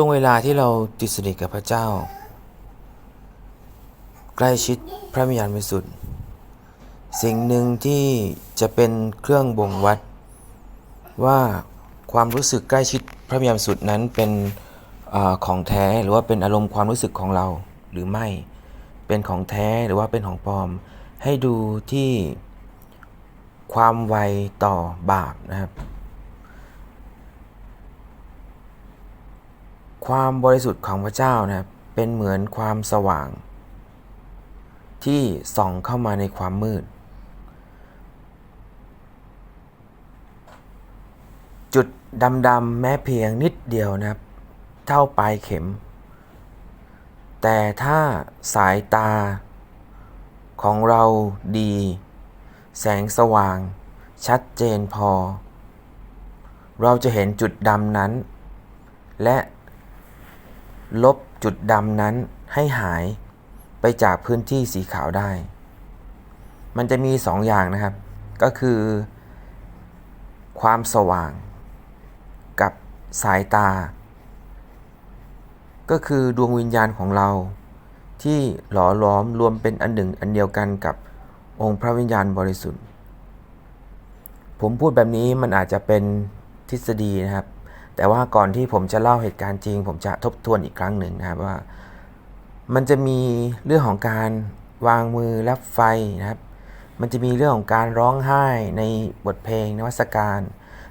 ช่วงเวลาที่เราติดสนิทกับพระเจ้า ใกล้ชิดพระวิญญาณบริสุทธิ์สิ่งหนึ่งที่จะเป็นเครื่องบ่งวัด ว่าความรู้สึกใกล้ชิดพระวิญญาณบริสุทธิ์นั้นเป็นอของแท้หรือว่าเป็นอารมณ์ความรู้สึกของเราหรือไม่เป็นของแท้หรือว่าเป็นของปลอม ให้ดูที่ความไวต่อบาปนะครับ ความบริสุทธิ์ของพระเจ้านะครับเป็นเหมือนความสว่าง ที่ส่องเข้ามาในความมืด จุดดำๆแม้เพียงนิดเดียวนะครับ เท่าปลายเข็ม แต่ถ้าสายตาของเราดี แสงสว่าง ชัดเจนพอ เราจะเห็นจุดดำนั้น และ ลบจุดดำนั้นให้หายไปจากพื้นที่สีขาวได้ มันจะมีสองอย่างนะครับ ก็คือ ความสว่าง กับสายตา ก็คือดวงวิญญาณของเรา ที่หล่อล้อมรวมเป็นอันหนึ่งอันเดียวกันกับองค์พระวิญญาณบริสุทธิ์ ผมพูดแบบนี้มันอาจจะเป็นทฤษฎีนะครับ แต่ว่าก่อนที่ผมจะเล่าเหตุการณ์จริง ผมจะทบทวนอีกครั้งหนึ่งนะครับว่า มันจะมีเรื่องของการวางมือรับไฟนะครับ มันจะมีเรื่องของการร้องไห้ในบทเพลงนวัสการ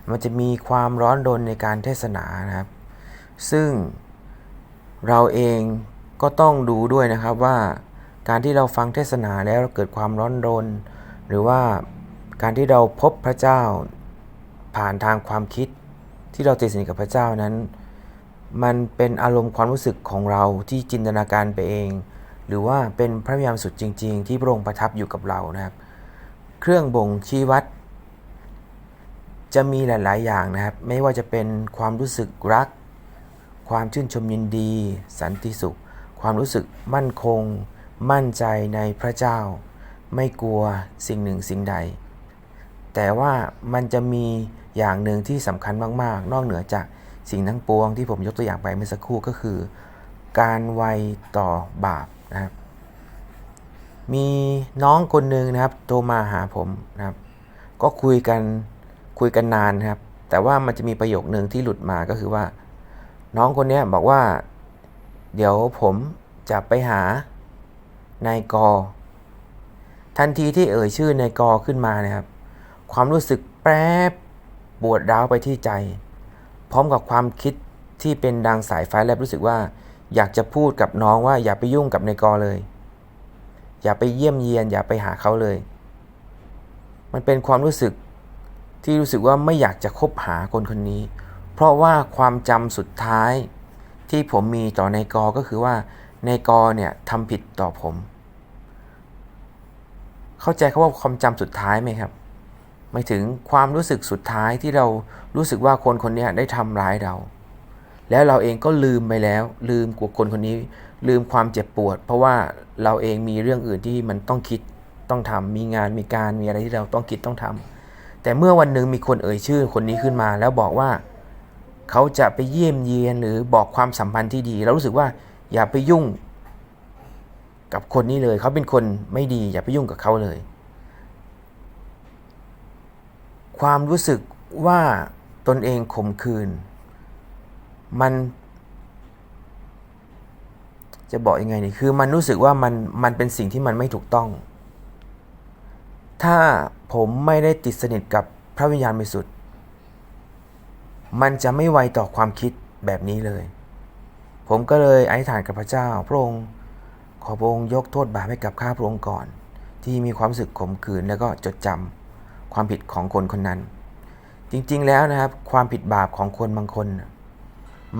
มันจะมีความร้อนรนในการเทศนานะครับ ซึ่งเราเองก็ต้องดูด้วยนะครับว่า การที่เราฟังเทศนาแล้วเกิดความร้อนรน หรือว่าการที่เราพบพระเจ้าผ่านทางความคิด ที่เราติดสนิทกับพระเจ้านั้น มันเป็นอารมณ์ความรู้สึกของเราที่จินตนาการไปเอง หรือว่าเป็นพระวิญญาณสุดจริง ๆ ที่พระองค์ประทับอยู่กับเรานะครับ เครื่องบ่งชี้วัด จะมีหลาย ๆ อย่างนะครับ ไม่ว่าจะเป็นความรู้สึกรัก ความชื่นชมยินดี สันติสุข ความรู้สึกมั่นคง มั่นใจในพระเจ้า ไม่กลัวสิ่งหนึ่งสิ่งใด แต่ว่ามันจะมีอย่างหนึ่งที่สำคัญมาก ๆ นอกเหนือจากสิ่งทั้งปวงที่ผมยกตัวอย่างไปเมื่อสักครู่ก็คือ การไวต่อบาปนะครับ มีน้องคนหนึ่งนะครับโทรมาหาผมนะครับ ก็คุยกันคุยกันนานครับ แต่ว่ามันจะมีประโยคหนึ่งที่หลุดมาก็คือว่า น้องคนนี้บอกว่า เดี๋ยวผมจะไปหานายกอ ทันทีที่เอ่ยชื่อนายกอขึ้นมานะครับ ความรู้สึกแปรปวดร้าวไปที่ใจ พร้อมกับความคิดที่เป็นดังสายไฟแลบรู้สึกว่า อยากจะพูดกับน้องว่าอย่าไปยุ่งกับนายกอเลย อย่าไปเยี่ยมเยียน อย่าไปหาเขาเลย มันเป็นความรู้สึกที่รู้สึกว่าไม่อยากจะคบหาคนคนนี้ เพราะว่าความจำสุดท้ายที่ผมมีต่อนายกอก็คือว่านายกอเนี่ยทำผิดต่อผม เข้าใจคาว่าความจำสุดท้ายไหมครับ หมายถึงความรู้สึกสุดท้ายที่เรารู้สึกว่าคนคนนี้ได้ทำร้ายเรา แล้วเราเองก็ลืมไปแล้ว ลืมกว่าคนคนนี้ ลืมความเจ็บปวด เพราะว่าเราเองมีเรื่องอื่นที่มันต้องคิดต้องทำมีงานมีการมีอะไรที่เราต้องคิดต้องทำแต่เมื่อวันหนึ่งมีคนเอ่ยชื่อคนนี้ขึ้นมา แล้วบอกว่าเขาจะไปเยี่ยมเยียนหรือบอกความสัมพันธ์ที่ดี เรารู้สึกว่าอย่าไปยุ่งกับคนนี้เลย เขาเป็นคนไม่ดีอย่าไปยุ่งกับเขาเลย ความรู้สึกว่าตนเองข่มขืน มัน จะบอกยังไงนี่คือมันรู้สึกว่ามันมันเป็นสิ่งที่มันไม่ถูกต้อง ถ้าผมไม่ได้ติดสนิทกับพระวิญญาณบริสุทธิ์มันจะไม่ไวต่อความคิดแบบนี้เลย ผมก็เลยอธิษฐานกับพระเจ้า พระองค์ขอพระองค์ยกโทษบาปให้กับข้าพระองค์ก่อน ที่มีความรู้สึกข่มขืนแล้วก็จดจำ ความผิดของคนคนนั้น จริงๆแล้วนะครับ ความผิดบาปของคนบางคน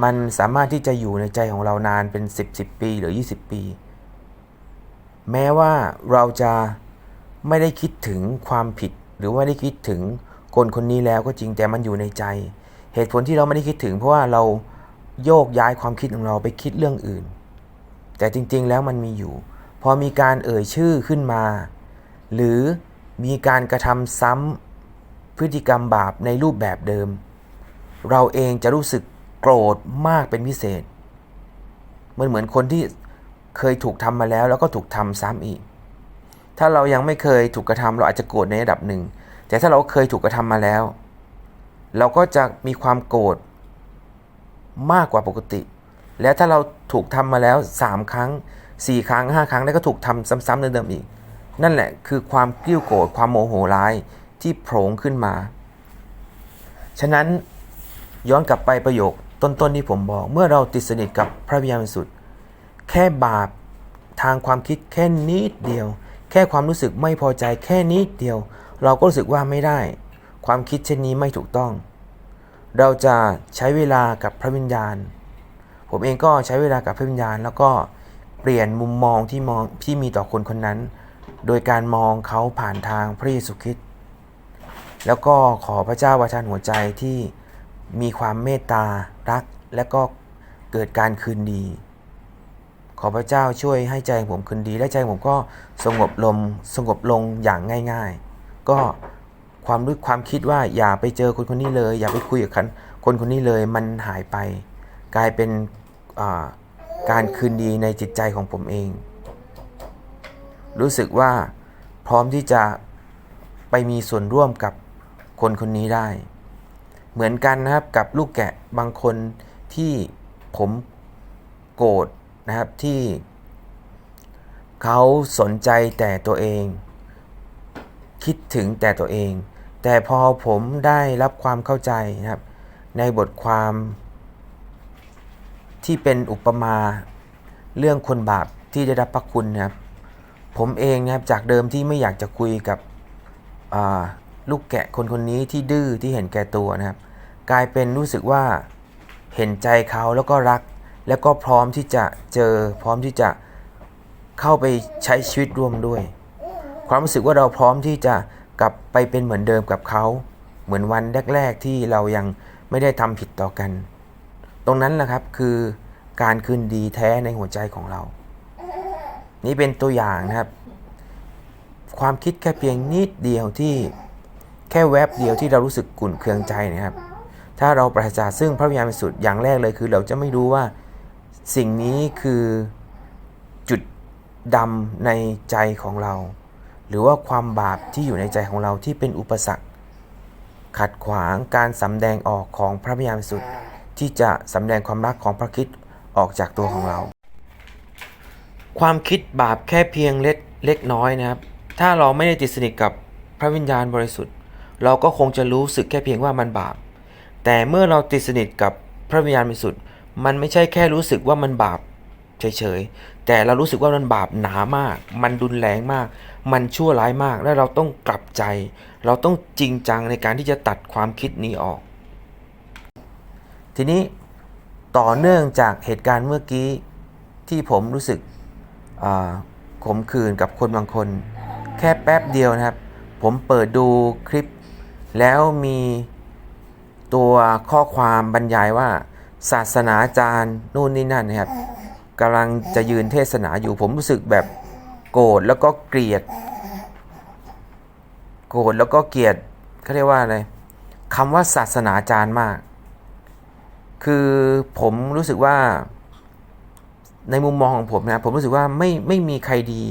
มันสามารถที่จะอยู่ในใจของเรานานเป็น 10 10 ปีหรือ 20 ปี แม้ว่าเราจะไม่ได้คิดถึงความผิด หรือว่าไม่ได้คิดถึงคนคนนี้แล้วก็จริงแต่มันอยู่ในใจ เหตุผลที่เราไม่ได้คิดถึง เพราะว่าเราโยกย้ายความคิดของเราไปคิดเรื่องอื่น แต่จริงๆแล้วมันมีอยู่ พอมีการเอ่ยชื่อขึ้นมา หรือ มีการกระทำซ้ำพฤติกรรมบาปในรูปแบบเดิม เราเองจะรู้สึกโกรธมากเป็นพิเศษ มันเหมือนคนที่เคยถูกทำมาแล้วแล้วก็ถูกทำซ้ำอีก ถ้าเรายังไม่เคยถูกกระทำเราอาจจะโกรธในระดับหนึ่ง แต่ถ้าเราเคยถูกกระทำมาแล้ว เราก็จะมีความโกรธมากกว่าปกติ แล้วถ้าเราถูกทำมาแล้ว 3 ครั้ง 4 ครั้ง 5 ครั้งแล้วก็ถูกทำซ้ำๆเดิมๆอีก นั่นแหละคือความกริ้วโกรธความโมโหร้ายที่โผล่ขึ้นมา ฉะนั้นย้อนกลับไปประโยคต้นๆที่ผมบอก เมื่อเราติดสนิทกับพระวิญญาณบริสุทธิ์แค่บาปทางความคิดแค่นิดเดียว แค่ความรู้สึกไม่พอใจแค่นิดเดียว เราก็รู้สึกว่าไม่ได้ ความคิดเช่นนี้ไม่ถูกต้อง เราจะใช้เวลากับพระวิญญาณ ผมเองก็ใช้เวลากับพระวิญญาณ แล้วก็เปลี่ยนมุมมองที่มองที่มีต่อคนคนนั้น โดยการมองเขาผ่านทางพระเยซูคริสต์แล้วก็ขอพระเจ้าประทานหัวใจที่มีความเมตตารัก และก็เกิดการคืนดี ขอพระเจ้าช่วยให้ใจผมคืนดี และใจผมก็สงบลงสงบลงอย่างง่าย ๆ ก็ความรู้ความคิดว่าอย่าไปเจอคนคนนี้เลย อย่าไปคุยกับคนคนนี้เลยมันหายไป กลายเป็นการคืนดีในจิตใจของผมเอง รู้สึกว่าพร้อมที่จะไปมีส่วนร่วมกับคนคนนี้ได้ เหมือนกันนะครับกับลูกแกะบางคนที่ผมโกรธนะครับที่เขาสนใจแต่ตัวเอง คิดถึงแต่ตัวเอง แต่พอผมได้รับความเข้าใจนะครับ ในบทความที่เป็นอุปมาเรื่องคนบาปที่ได้รับพระคุณนะครับ ผมเองนะครับจากเดิมที่ไม่อยากจะคุยกับลูกแกะคนคนนี้ที่ดื้อที่เห็นแก่ตัวนะครับ กลายเป็นรู้สึกว่าเห็นใจเขาแล้วก็รัก แล้วก็พร้อมที่จะเจอ พร้อมที่จะเข้าไปใช้ชีวิตร่วมด้วย ความรู้สึกว่าเราพร้อมที่จะกลับไปเป็นเหมือนเดิมกับเขา เหมือนวันแรก ๆ ที่เรายังไม่ได้ทำผิดต่อกัน ตรงนั้นแหละครับคือการคืนดีแท้ในหัวใจของเรา นี่เป็นตัวอย่างนะครับ ความคิดแค่เพียงนิดเดียวที่แค่แวบเดียวที่เรารู้สึกกุ่นเคืองใจนะครับ ถ้าเราปราศจากซึ่งพระวิญญาณบริสุทธิ์อย่างแรกเลยคือเราจะไม่รู้ว่าสิ่งนี้คือจุดดำในใจของเรา หรือว่าความบาปที่อยู่ในใจของเราที่เป็นอุปสรรค ขัดขวางการสำแดงออกของพระวิญญาณบริสุทธิ์ที่จะสำแดงความรักของพระคริสต์ออกจากตัวของเรา ความคิดบาปแค่เพียงเล็กเล็กน้อยนะครับ ถ้าเราไม่ได้ติดสนิทกับพระวิญญาณบริสุทธิ์ เราก็คงจะรู้สึกแค่เพียงว่ามันบาป แต่เมื่อเราติดสนิทกับพระวิญญาณบริสุทธิ์ มันไม่ใช่แค่รู้สึกว่ามันบาปเฉยๆ แต่เรารู้สึกว่ามันบาปหนามาก มันรุนแรงมาก มันชั่วร้ายมาก และเราต้องกลับใจ เราต้องจริงจังในการที่จะตัดความคิดนี้ออก ทีนี้ต่อเนื่องจากเหตุการณ์เมื่อกี้ที่ผมรู้สึก ขมขื่นกับคนบางคน แค่แป๊บเดียวนะครับ ผมเปิดดูคลิป แล้วมีตัวข้อความบรรยายว่า ศาสนาจารย์นู่นนี่นั่นนะครับกำลังจะยืนเทศนาอยู่ผมรู้สึกแบบโกรธแล้วก็เกลียด โกรธแล้วก็เกลียดเขาเรียกว่าอะไรคำว่าศาสนาจารย์มาก คือผมรู้สึกว่า ในมุมมองของผมนะผมรู้สึกว่าไม่ไม่มีใครดี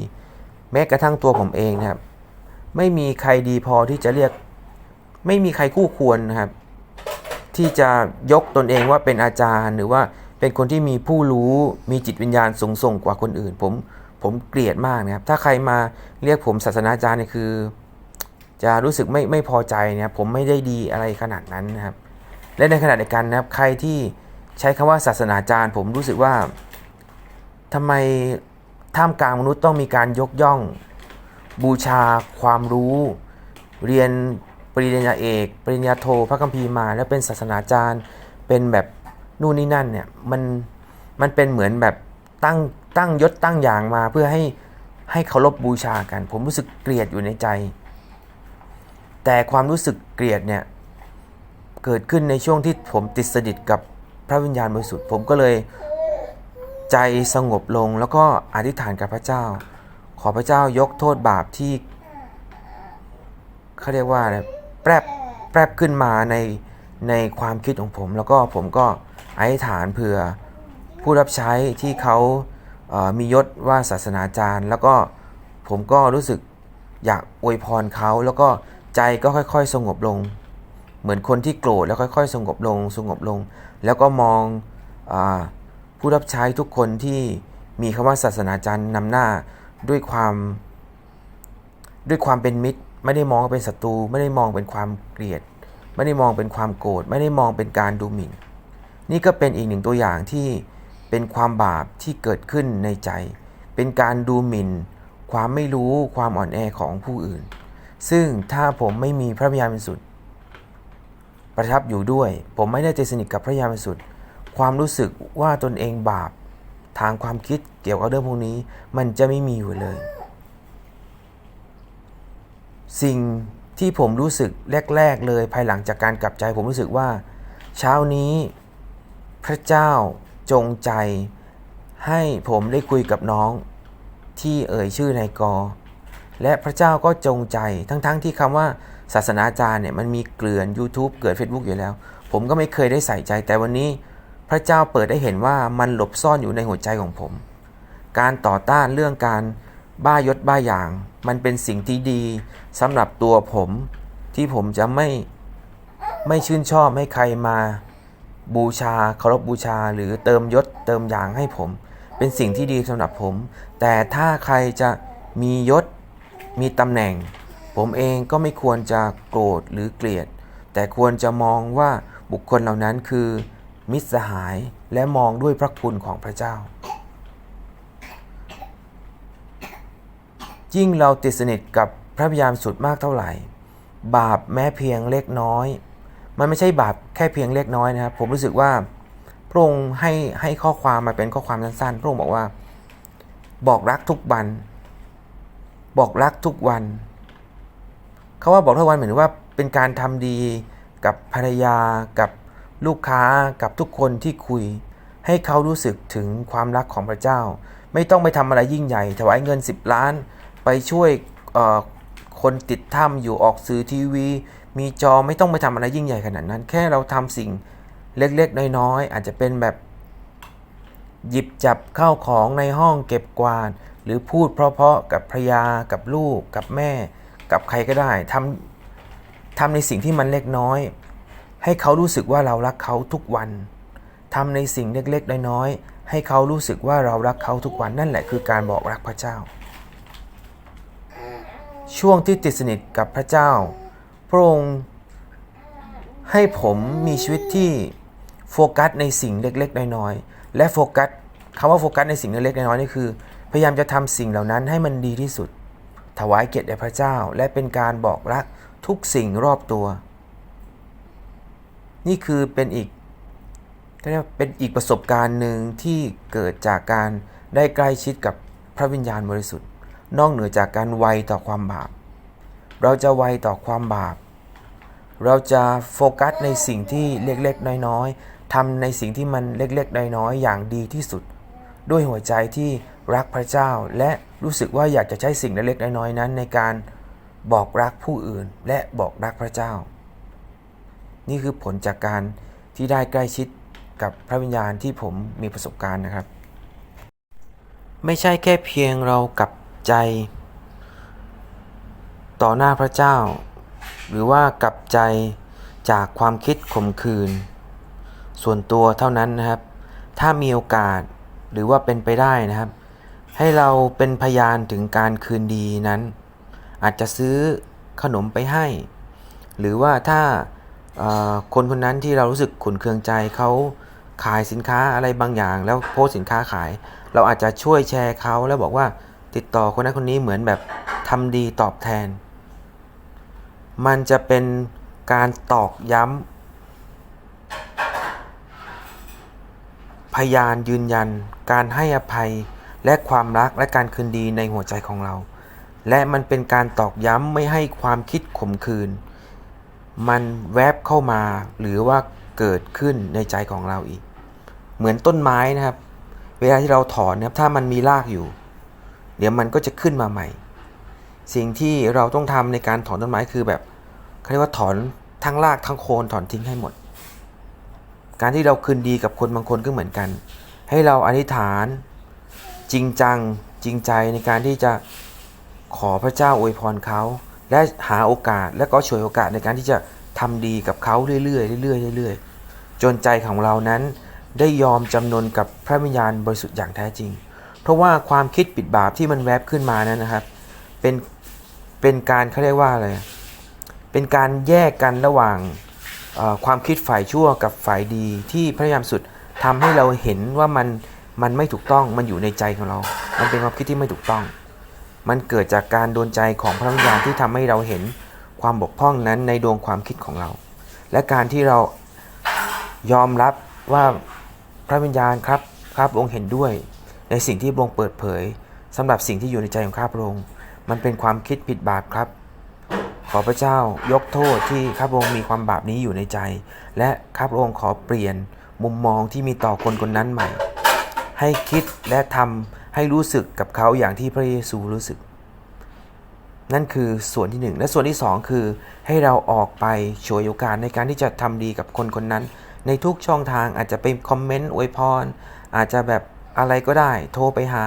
แม้กระทั่งตัวผมเองนะครับ ไม่มีใครดีพอที่จะเรียก ไม่มีใครคู่ควรนะครับ ที่จะยกตนเองว่าเป็นอาจารย์ หรือว่าเป็นคนที่มีผู้รู้มีจิตวิญญาณสูงส่งกว่าคนอื่น ผมผมเกลียดมากนะครับ ถ้าใครมาเรียกผมศาสนาจารย์เนี่ยคือ จะรู้สึกไม่ไม่พอใจนะครับผมไม่ได้ดีอะไรขนาดนั้นนะครับ และในขณะเดียวกันนะครับ ใครที่ใช้คำว่าศาสนาจารย์ ผมรู้สึกว่า ทำไมท่ามกลางมนุษย์ต้องมีการยกย่อง บูชาความรู้ เรียนปริญญาเอก ปริญญาโทพระคัมภีร์มา แล้วเป็นศาสนาจารย์เป็นแบบนู่นนี่นั่นเนี่ยมันมันเป็นเหมือนแบบตั้งตั้งยศตั้งอย่างมาเพื่อให้ให้เคารพบูชากัน ผมรู้สึกเกลียดอยู่ในใจ แต่ความรู้สึกเกลียดเนี่ยเกิดขึ้นในช่วงที่ผมติดสนิทกับพระวิญญาณบริสุทธิ์ผมก็เลย ใจสงบลงแล้วก็อธิษฐานกับพระเจ้า ขอพระเจ้ายกโทษบาปที่เขาเรียกว่าอะไรแปรบแปรบขึ้นมาในในความคิดของผม แล้วก็ผมก็อธิษฐานเผื่อผู้รับใช้ที่เขามียศว่าศาสนาจารย์ แล้วก็ผมก็รู้สึกอยากอวยพรเขาแล้วก็ใจก็ค่อยๆ สงบลง เหมือนคนที่โกรธแล้วค่อย ๆ สงบลง สงบลง แล้วก็มองอ ผู้รับใช้ทุกคนที่มีคำว่าศาสนาจารย์นำหน้าด้วยความ ด้วยความเป็นมิตร ไม่ได้มองเป็นศัตรูไม่ได้มองเป็นความเกลียด ไม่ได้มองเป็นความโกรธไม่ได้มองเป็นการดูหมิ่น นี่ก็เป็นอีกหนึ่งตัวอย่างที่เป็นความบาปที่เกิดขึ้นในใจ เป็นการดูหมิ่น ความไม่รู้ความอ่อนแอของผู้อื่น ซึ่งถ้าผมไม่มีพระวิญาณบริสุทธิ์ประทับอยู่ด้วย ผมไม่ได้ใจสนิทกับพระวิญาณบริสุทธิ์ ความรู้สึกว่าตนเองบาป ทางความคิดเกี่ยวกับเรื่องพวกนี้ มันจะไม่มีอยู่เลย สิ่งที่ผมรู้สึกแรก ๆ เลยภายหลังจากการกลับใจผมรู้สึกว่า เช้านี้ พระเจ้าจงใจ ให้ผมได้คุยกับน้องที่เอ่ยชื่อนายกอ และพระเจ้าก็จงใจทั้งๆทที่คำว่าศาสนาจารย์เนี่ยมันมีเกลื่อน YouTube เกิด Facebook อยู่แล้ว ผมก็ไม่เคยได้ใส่ใจแต่วันนี้ พระเจ้าเปิดได้เห็นว่ามันหลบซ่อนอยู่ในหัวใจของผม การต่อต้านเรื่องการบ้ายศบ้าอย่าง มันเป็นสิ่งที่ดีสำหรับตัวผมที่ผมจะไม่ไม่ชื่นชอบให้ใครมาบูชาเคารพบูชาหรือเติมยศเติมอย่างให้ผม เป็นสิ่งที่ดีสำหรับผม แต่ถ้าใครจะมียศมีตำแหน่ง ผมเองก็ไม่ควรจะโกรธหรือเกลียด แต่ควรจะมองว่าบุคคลเหล่านั้นคือ มิตรสหายและมองด้วยพระคุณของพระเจ้า ยิ่งเราติดสนิทกับพระวิญญาณสุดมากเท่าไหร่ บาปแม้เพียงเล็กน้อย มันไม่ใช่บาปแค่เพียงเล็กน้อยนะครับ ผมรู้สึกว่าพระองค์ให้ให้ข้อความมาเป็นข้อความสั้นๆ พระองค์บอกว่า บอกรักทุกวัน บอกรักทุกวันเขาว่าบอกทุกวันเหมือนว่าเป็นการทำดีกับภรรยากับ ลูกค้ากับทุกคนที่คุย ให้เขารู้สึกถึงความรักของพระเจ้า ไม่ต้องไปทำอะไรยิ่งใหญ่ ถวายเงิน 10 ล้าน ไปช่วยคนติดถ้ำอยู่ออกสื่อทีวี มีจอไม่ต้องไปทำอะไรยิ่งใหญ่ขนาดนั้น แค่เราทำสิ่งเล็กๆ น้อยๆ อาจจะเป็นแบบ หยิบจับข้าวของในห้องเก็บกวาด หรือพูดเพราะๆกับภรรยากับลูก กับแม่ กับใครก็ได้ทำทำในสิ่งที่มันเล็กน้อย ให้เขารู้สึกว่าเรารักเขาทุกวันทำในสิ่งเล็กๆน้อยๆให้เขารู้สึกว่าเรารักเขาทุกวันนั่นแหละคือการบอกรักพระเจ้า ช่วงที่ติดสนิทกับพระเจ้า พระองค์ให้ผมมีชีวิตที่โฟกัสในสิ่งเล็กๆน้อยๆและโฟกัสคำว่าโฟกัสในสิ่งเล็กๆน้อยๆนี่คือ พยายามจะทำสิ่งเหล่านั้นให้มันดีที่สุด ถวายเกียรติแด่พระเจ้า และเป็นการบอกรักทุกสิ่งรอบตัว นี่คือเป็นอีกเรียกว่าเป็นอีกประสบการณ์หนึ่งที่เกิดจากการได้ใกล้ชิดกับพระวิญญาณบริสุทธิ์ นอกเหนือจากการไวต่อความบาป เราจะไวต่อความบาป เราจะโฟกัสในสิ่งที่เล็กๆน้อยๆทำในสิ่งที่มันเล็กๆน้อยๆอย่างดีที่สุด ด้วยหัวใจที่รักพระเจ้า และรู้สึกว่าอยากจะใช้สิ่งเล็กๆน้อยๆนั้น ในการบอกรักผู้อื่นและบอกรักพระเจ้า นี่คือผลจากการที่ได้ใกล้ชิดกับพระวิญญาณที่ผมมีประสบการณ์นะครับ ไม่ใช่แค่เพียงเรากับใจ ต่อหน้าพระเจ้า หรือว่ากับใจจากความคิดข่มขืน ส่วนตัวเท่านั้นนะครับ ถ้ามีโอกาสหรือว่าเป็นไปได้นะครับ ให้เราเป็นพยานถึงการคืนดีนั้น อาจจะซื้อขนมไปให้ หรือว่าถ้า คนคนนั้นที่เรารู้สึกขุนเคืองใจเขาขายสินค้าอะไรบางอย่าง แล้วโพสสินค้าขาย เราอาจจะช่วยแชร์เขาแล้วบอกว่าติดต่อคนนั้นคนนี้เหมือนแบบทำดีตอบแทน มันจะเป็นการตอกย้ำพยานยืนยัน การให้อภัยและความรักและการคืนดีในหัวใจของเรา และมันเป็นการตอกย้ำไม่ให้ความคิดขมขื่น มันแวบเข้ามาหรือว่าเกิดขึ้นในใจของเราอีก เหมือนต้นไม้นะครับ เวลาที่เราถอนนะครับถ้ามันมีรากอยู่ เดี๋ยวมันก็จะขึ้นมาใหม่ สิ่งที่เราต้องทำในการถอนต้นไม้คือแบบเขาเรียกว่าถอนทั้งรากทั้งโคนถอนทิ้งให้หมด การที่เราคืนดีกับคนบางคนก็เหมือนกัน ให้เราอธิษฐานจริงจังจริงใจในการที่จะขอพระเจ้าอวยพรเขา และหาโอกาสและก็ฉวยโอกาสในการที่จะทำดีกับเขาเรื่อยๆเรื่อยๆเรื่อยๆ จนใจของเรานั้นได้ยอมจำนนกับพระวิญญาณบริสุทธิ์อย่างแท้จริง เพราะว่าความคิดปิดบาปที่มันแวบขึ้นมานั้นนะครับ เป็นเป็นการเขาเรียกว่าอะไร เป็นการแยกกันระหว่างความคิดฝ่ายชั่วกับฝ่ายดีที่พระยามสุดทำให้เราเห็นว่ามันมันไม่ถูกต้องมันอยู่ในใจของเรา มันเป็นความคิดที่ไม่ถูกต้อง มันเกิดจากการโดนใจของพระวิญญาณที่ทำให้เราเห็นความบกพร่องนั้นในดวงความคิดของเรา และการที่เรายอมรับว่าพระวิญญาณครับครับองค์เห็นด้วย ในสิ่งที่พระองค์เปิดเผยสำหรับสิ่งที่อยู่ในใจของข้าพระองค์มันเป็นความคิดผิดบาปครับ ขอพระเจ้ายกโทษที่ข้าพระองค์มีความบาปนี้อยู่ในใจ และข้าพระองค์ขอเปลี่ยนมุมมองที่มีต่อคนคนนั้นใหม่ ให้คิดและทำ ให้รู้สึกกับเขาอย่างที่พระเยซูรู้สึก นั่นคือส่วนที่หนึ่งและส่วนที่สองคือให้เราออกไปฉวยโอกาสในการที่จะทำดีกับคนคนนั้น ในทุกช่องทางอาจจะเป็นคอมเมนต์อวยพร อาจจะแบบอะไรก็ได้ โทรไปหา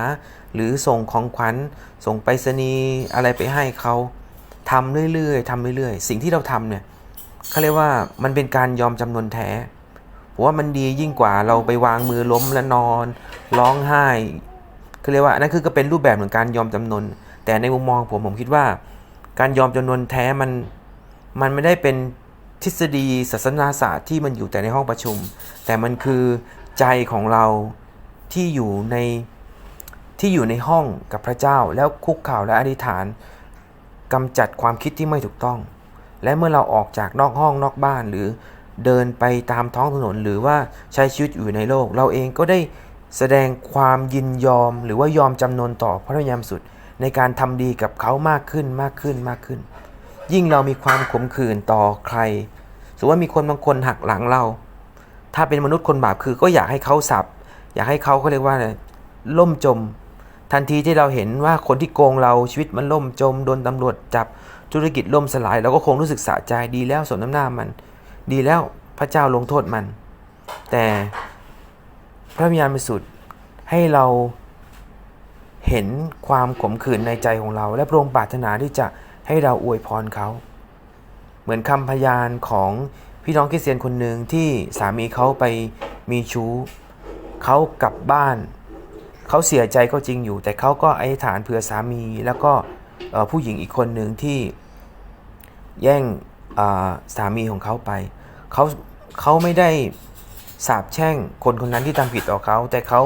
หรือส่งของขวัญ ส่งไปรษณีย์อะไรไปให้เขาทำเรื่อยๆทำเรื่อยๆ สิ่งที่เราทำเนี่ยเขาเรียกว่ามันเป็นการยอมจำนนแท้ผมว่ามันดียิ่งกว่าเราไปวางมือล้มและนอน ร้องไห้ คือเรียกว่านั่นคือก็เป็นรูปแบบของการยอมจำนน แต่ในมุมมองผมผมคิดว่า การยอมจำนนแท้มันมันไม่ได้เป็นทฤษฎีศาสนาศาสตร์ที่มันอยู่แต่ในห้องประชุม แต่มันคือใจของเราที่อยู่ในที่อยู่ในห้องกับพระเจ้า แล้วคุกเข่าและอธิษฐานกำจัดความคิดที่ไม่ถูกต้อง และเมื่อเราออกจากนอกห้องนอกบ้านหรือเดินไปตามท้องถนนหรือว่าใช้ชีวิตอยู่ในโลก เราเองก็ได้ แสดงความยินยอมหรือว่ายอมจำนนต่อพระยามสุด ในการทำดีกับเขามากขึ้นมากขึ้นมากขึ้น ยิ่งเรามีความขมขื่นต่อใครสมมติว่ามีคนบางคนหักหลังเรา ถ้าเป็นมนุษย์คนบาปคือก็อยากให้เขาสับ อยากให้เขาเขาเรียกว่าอะไรล่มจม ทันทีที่เราเห็นว่าคนที่โกงเราชีวิตมันล่มจมโดนตำรวจจับธุรกิจล่มสลายเราก็คงรู้สึกสะใจดีแล้วสมน้ำหน้ามัน ดีแล้วพระเจ้าลงโทษมัน แต่ ระวิญญาณบริสุทธิ์ให้เราเห็นความขมขื่นในใจของเรา และพระองค์ปรารถนาที่จะให้เราอวยพรเขา เหมือนคำพยานของพี่น้องคริสเตียนคนหนึ่งที่สามีเขาไปมีชู้เขากลับบ้าน เขาเสียใจก็จริงอยู่ แต่เขาก็อธิษฐานเผื่อสามี แล้วก็ผู้หญิงอีกคนหนึ่งที่แย่งสามีของเขาไปเขาเขาไม่ได้ สาบแช่งคนคนนั้นที่ทำผิดต่อเขา แต่เขา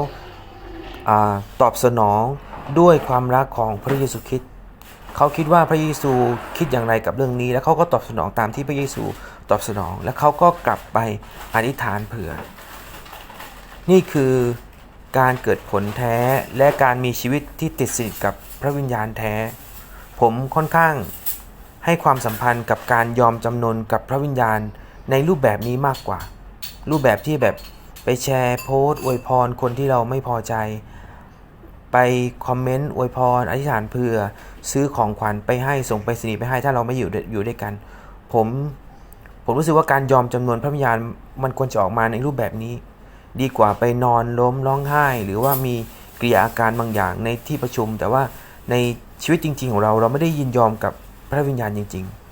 อาตอบสนองด้วยความรักของพระเยซูคริสต์เขาคิดว่าพระเยซูคิดอย่างไรกับเรื่องนี้ แล้วเขาก็ตอบสนองตามที่พระเยซูตอบสนอง แล้วเขาก็กลับไปอธิษฐานเผื่อ นี่คือการเกิดผลแท้และการมีชีวิตที่ติดสนิทกับพระวิญญาณแท้ ผมค่อนข้างให้ความสัมพันธ์กับการยอมจำนนกับพระวิญญาณในรูปแบบนี้มากกว่า รูปแบบที่แบบไปแชร์โพสต์อวยพรคนที่เราไม่พอใจ ไปคอมเมนต์อวยพรอธิษฐานเผื่อซื้อของขวัญไปให้ส่งไปสนีไปให้ถ้าเราไม่อยู่อยู่ด้วยกัน ผมผมรู้สึกว่าการยอมจำนวนพระวิญญาณมันควรจะออกมาในรูปแบบนี้ ดีกว่าไปนอนล้มร้องไห้ หรือว่ามีกริยาอาการบางอย่างในที่ประชุม แต่ว่าในชีวิตจริง ๆ ของเราเราไม่ได้ยินยอมกับพระวิญญาณจริง ๆ